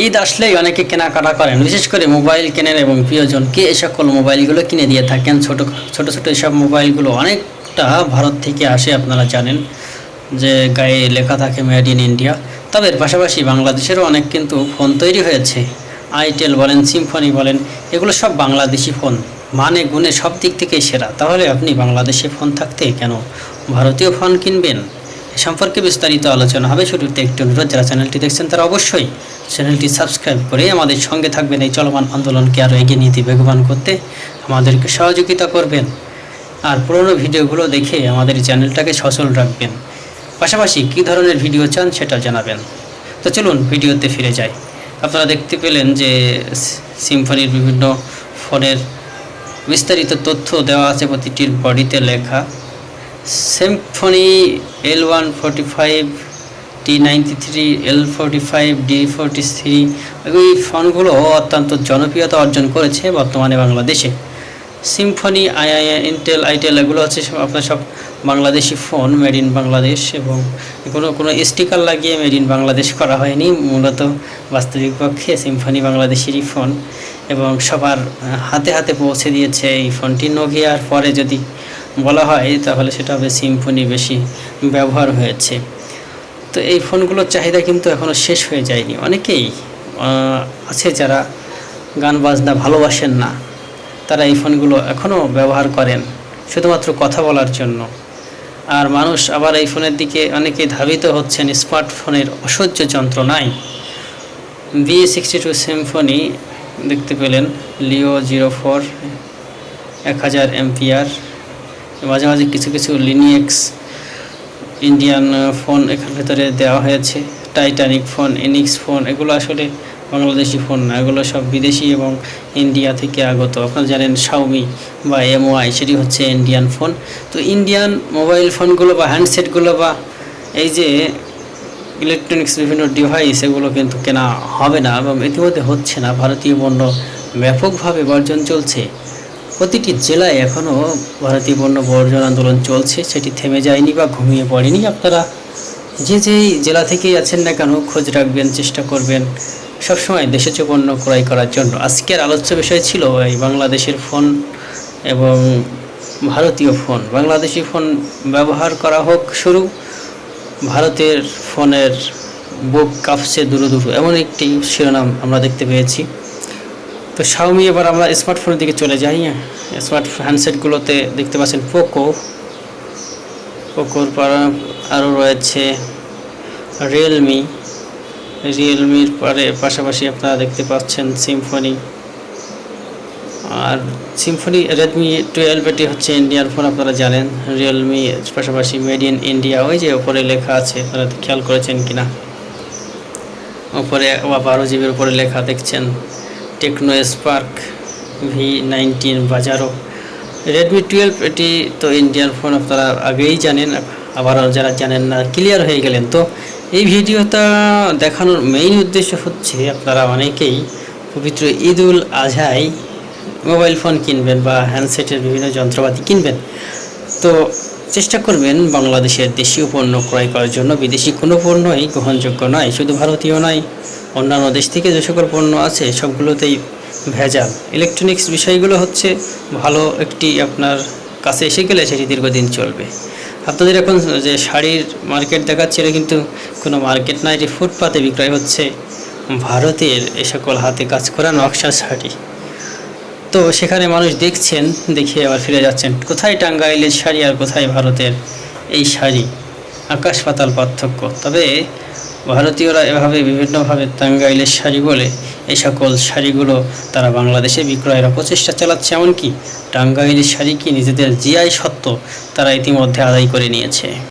ঈদ আসলেই অনেকে কেনাকাটা করেন, বিশেষ করে মোবাইল কেনেন এবং প্রিয়জনকে এই সকল মোবাইলগুলো কিনে দিয়ে থাকেন? ছোট ছোট ছোট এসব মোবাইলগুলো অনেকটা ভারত থেকে আসে, আপনারা জানেন যে গায়ে লেখা থাকে মেড ইন ইন্ডিয়া। তবে এর পাশাপাশি বাংলাদেশেরও অনেক কিন্তু ফোন তৈরি হয়েছে। আইটেল বলেন, সিম্ফনি বলেন, এগুলো সব বাংলাদেশি ফোন। মানে গুণে সব দিক থেকেই সেরা। তাহলে আপনি বাংলাদেশে ফোন থাকতে কেন ভারতীয় ফোন কিনবেন? সম্পর্কে বিস্তারিত আলোচনা হবে। শুরুতে একটি অনুরোধ, যারা চ্যানেলটি দেখছেন তারা অবশ্যই চ্যানেলটি সাবস্ক্রাইব করে আমাদের সঙ্গে থাকবেন। এই চলমান আন্দোলনকে আরও এগিয়ে নিতে বেগবান করতে আমাদেরকে সহযোগিতা করবেন। আর পুরোনো ভিডিওগুলো দেখে আমাদের চ্যানেলটাকে সচল রাখবেন। পাশাপাশি কী ধরনের ভিডিও চান সেটা জানাবেন। তো চলুন ভিডিওতে ফিরে যাই। আপনারা দেখতে পেলেন যে সিম্ফনির বিভিন্ন ফোনের বিস্তারিত তথ্য দেওয়া আছে। প্রতিটির বডিতে লেখা Symphony L one forty five T ninety three L forty five D forty three এই ফোনগুলো অত্যন্ত জনপ্রিয়তা অর্জন করেছে বর্তমানে বাংলাদেশে। সিম্ফনি আইআই ইন্টেল আইটেল এগুলো হচ্ছে আপনার সব Bangladeshi phone made in Bangladesh এবং কোনো কোনো স্টিকার লাগিয়ে মেড ইন বাংলাদেশ করা হয়নি, মূলত বাস্তবিক পক্ষে সিম্ফনি বাংলাদেশেরই ফোন এবং সবার হাতে হাতে পৌঁছে দিয়েছে এই ফোনটি। নোকিয়ার পরে যদি বলা হয়, তাহলে সেটা হবে সিম্ফনি বেশি ব্যবহার হয়েছে। তো এই ফোনগুলোর চাহিদা কিন্তু এখনও শেষ হয়ে যায়নি। অনেকেই আছে যারা গান বাজনা ভালোবাসেন না, তারা এই ফোনগুলো এখনও ব্যবহার করেন শুধুমাত্র কথা বলার জন্য। আর মানুষ আবার এই ফোনের দিকে অনেকেই ধাবিত হচ্ছেন, স্মার্টফোনের অসহ্য যন্ত্রণায়। বি সিক্সটি টু সিম্ফনি দেখতে পেলেন লিও জিরো ফোর এক হাজার এমপিআর। মাঝে মাঝে কিছু কিছু লিনিয়েক্স ইন্ডিয়ান ফোন এখান ভেতরে দেওয়া হয়েছে টাইটানিক ফোন এনিক্স ফোন এগুলো আসলে বাংলাদেশি ফোন না, এগুলো সব বিদেশি এবং ইন্ডিয়া থেকে আগত। আপনারা জানেন শাওমি বা এমওআই সেটি হচ্ছে ইন্ডিয়ান ফোন তো ইন্ডিয়ান মোবাইল ফোনগুলো বা হ্যান্ডসেটগুলো বা এই যে ইলেকট্রনিক্স বিভিন্ন ডিভাইস এগুলো কিন্তু কেনা হবে না এবং ইতিমধ্যে হচ্ছে না। ভারতীয় পণ্য ব্যাপকভাবে বর্জন চলছে। প্রতিটি জেলায় এখনও ভারতীয় পণ্য বর্জন আন্দোলন চলছে, সেটি থেমে যায়নি বা ঘুমিয়ে পড়েনি। আপনারা যে যেই জেলা থেকেই আছেন না কেন, খোঁজ রাখবেন, চেষ্টা করবেন সবসময় দেশেজ পণ্য ক্রয় করার জন্য। আজকের আলোচ্য বিষয় ছিল এই বাংলাদেশের ফোন এবং ভারতীয় ফোন। বাংলাদেশি ফোন ব্যবহার করা হোক শুরু, ভারতের ফোনের বুক কাঁপছে দূর দূর এমন একটি শিরোনাম আমরা দেখতে পেয়েছি। তো শাওমি এবার আমরা স্মার্টফোনের দিকে চলে যাই স্মার্ট হ্যান্ডসেটগুলোতে দেখতে পাচ্ছেন পোকো পোকোর পর আরও রয়েছে রিয়েলমি রিয়েলমির পরে পাশাপাশি আপনারা দেখতে পাচ্ছেন সিম্ফনি আর সিম্ফনি রেডমি টুয়েলভ এটি হচ্ছে ইন্ডিয়ার ফোন আপনারা জানেন। রিয়েলমি পাশাপাশি মেড ইন ইন্ডিয়া ওই যে ওপরে লেখা আছে, আপনারা খেয়াল করেছেন কিনা? ওপরে বারো জিবির উপরে লেখা দেখছেন। টেকনো স্পার্ক ভি নাইনটিন বাজারও রেডমি টুয়েলভ এটি তো ইন্ডিয়ান ফোন আপনারা আগেই জানেন, আবারও যারা জানেন না ক্লিয়ার হয়ে গেলেন। তো এই ভিডিওটা দেখানোর মেইন উদ্দেশ্য হচ্ছে আপনারা অনেকেই পবিত্র ঈদ উল আজহায় মোবাইল ফোন কিনবেন বা হ্যান্ডসেটের বিভিন্ন যন্ত্রপাতি কিনবেন। তো চেষ্টা করবেন বাংলাদেশের দেশীয় পণ্য ক্রয় করার জন্য। বিদেশি কোনো পণ্যই গ্রহণযোগ্য নয়, শুধু ভারতীয় নয়। অন্যান্য দেশ থেকে যে সকল পণ্য আছে, সবগুলোতেই ভেজাল। ইলেকট্রনিক্স বিষয়গুলো হচ্ছে ভালো একটি আপনার কাছে এসে গেলে সেটি দীর্ঘদিন চলবে। আপনাদের এখন যে শাড়ির মার্কেট দেখাচ্ছে, এটা কিন্তু কোনো মার্কেট না এটি ফুটপাতে বিক্রয় হচ্ছে। ভারতের এ সকল হাতে কাজ করা নকশা শাড়ি। তো সেখানে মানুষ দেখছেন, দেখে আবার ফিরে যাচ্ছেন। কোথায় টাঙ্গাইলের শাড়ি আর কোথায় ভারতের এই শাড়ি? আকাশ পাতাল পার্থক্য। তবে ভারতীয়রা এভাবে বিভিন্নভাবে টাঙ্গাইলের শাড়ি বলে এই সকল শাড়িগুলো তারা বাংলাদেশে বিক্রয়ের প্রচেষ্টা চালাচ্ছে। এমনকি টাঙ্গাইলের শাড়ি কি নিজেদের জিআই সত্ত্ব তারা ইতিমধ্যে আদায় করে নিয়েছে।